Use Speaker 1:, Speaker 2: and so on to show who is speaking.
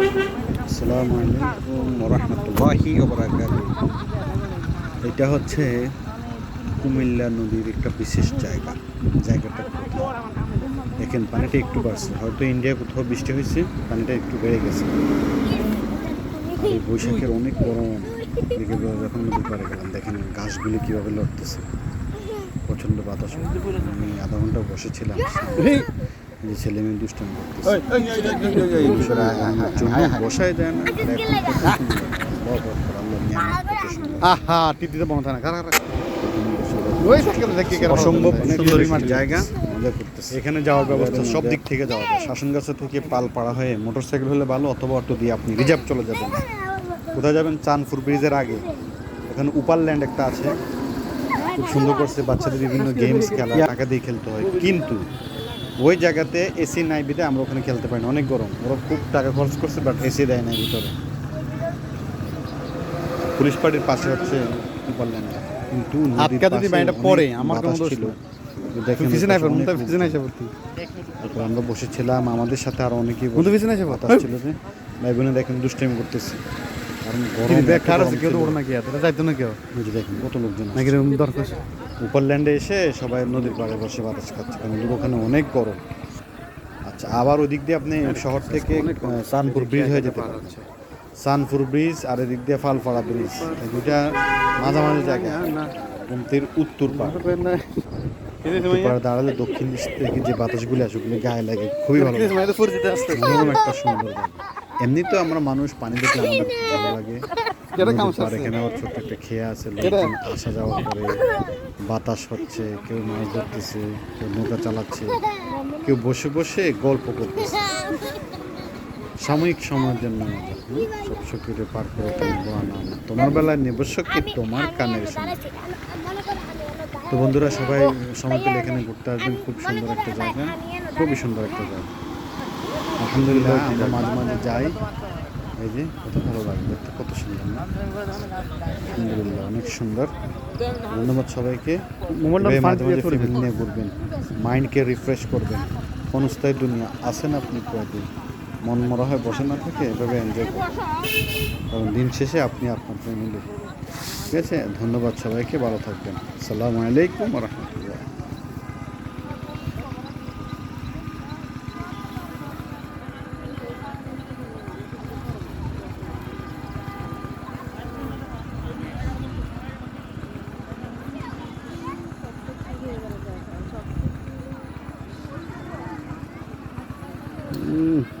Speaker 1: আসসালামু আলাইকুম রহমতুল্লাহি এটা হচ্ছে কুমিল্লা নদীর একটা বিশেষ জায়গা। জায়গাটা? দেখেন, পানিটা একটু বাড়ছে। হয়তো ইন্ডিয়া কোথাও বৃষ্টি হয়েছে, পানিটা একটু বেড়ে গেছে। বৈশাখের অনেক গরম দিকে যখন নদীর পাড়ে গেলাম। দেখেন গাছগুলি কীভাবে লড়তেছে। প্রচণ্ড বাতাস আমি আধা ঘণ্টা বসেছিলাম। যে ছেলে মেয়ে দুষ্টামি বসাই দেয় না করে।
Speaker 2: আহা টিটিতে বন্ধ দেখি কেন
Speaker 1: অসম্ভব সুন্দর জায়গা মজা করতেছে
Speaker 2: এখানে যাওয়ার ব্যবস্থা
Speaker 1: সব দিক থেকে যাওয়া যায় শাসনগাছা থেকে পাল পাড়া হয়ে মোটরসাইকেল হলে ভালো অথবা অটো দিয়ে আপনি রিজার্ভ চলে যাবেন কোথায় যাবেন চাঁদপুর ব্রিজের আগে এখানে উপার ল্যান্ড একটা আছে খুব সুন্দর করছে বাচ্চাদের বিভিন্ন গেমস খেলা টাকা দিয়ে খেলতে হয় কিন্তু ওই জায়গাতে এসি নাই বিদে আমরা ওখানে খেলতে পারি না। অনেক গরম। ওরা খুব টাকা খরচ করছে বাট এসি দেয় না ভিতরে। পুলিশ পার্টির পাশে হচ্ছে ল্যান্ড কিন্তু
Speaker 2: আটকা যদি বাড়িটা পড়ে, আমার কোনো দোষ
Speaker 1: ছিল।
Speaker 2: নেই।
Speaker 1: অনেক আমরা বসেছিলাম আমাদের সাথে আরও অনেকেই
Speaker 2: বন্ধু আইসা
Speaker 1: বাতাস
Speaker 2: ভর্তি
Speaker 1: ছিল যে। ভাই বোনে দেখেন দুষ্টাইম করতেছি। কারণ গরম
Speaker 2: আছে কেউ। তো ওর নাকি যাইতো না কেউ?
Speaker 1: দেখেন কত লোকজন
Speaker 2: নাকি দরকার?
Speaker 1: উপর ল্যান্ডে এসে সবাই নদীর পাড়ে বসে বাতাস খাচ্ছে কারণ ওখানে অনেক গরম। আচ্ছা আবার ওদিক দিয়ে আপনি শহর থেকে সানপুর ব্রিজ হয়ে যেতে পারেন সানপুর ব্রিজ আর এদিক দিয়ে ফালপাড়া ব্রিজ দুইটা মাঝামাঝি জায়গা। গুমতির উত্তর পাড়। পাড়ে দাঁড়ালে দক্ষিণ দিক থেকে যে বাতাসগুলি আসে ওগুলি গায়ে লাগে খুবই ভালো একটা সুন্দর জায়গা। এমনি তো আমরা মানুষ পানি দেখলে আমাদের ভালো লাগে। ছোট্ট একটা খেয়া আছে লোকজন আসা যাওয়া করে বাতাস হচ্ছে কেউ মাছ ধরতেছে কেউ নৌকা চালাচ্ছে কেউ বসে বসে গল্প করতেছে। সাময়িক সময়ের জন্য সব সকিরে পার করে। তোমার বেলায় নেব সখী তোমার কানের শুনে তো বন্ধুরা সবাই সময় পেলে এখানে ঘুরতে আসবেন খুব সুন্দর একটা জায়গা খুবই সুন্দর একটা জায়গা। আলহামদুলিল্লাহ আমরা মাঝে মাঝে যাই। এই যে কত ভালো লাগে দেখতে কত সুন্দর না? আলহামদুলিল্লাহ অনেক সুন্দর। ধন্যবাদ সবাইকে। ফ্যামিলি নিয়ে ঘুরবেন মাইন্ডকে রিফ্রেশ করবেন। ক্ষণস্থায়ী দুনিয়া আসেন আপনি কয়েকদিন মন মরা হয়ে বসে না থেকে এভাবে এনজয় করবেন। কারণ দিন শেষে আপনি আপনার ফ্যামিলি ঠিক আছে? ধন্যবাদ সবাইকে ভালো থাকবেন। আসসালামু আলাইকুম রহমতুল্লাহ। Mm.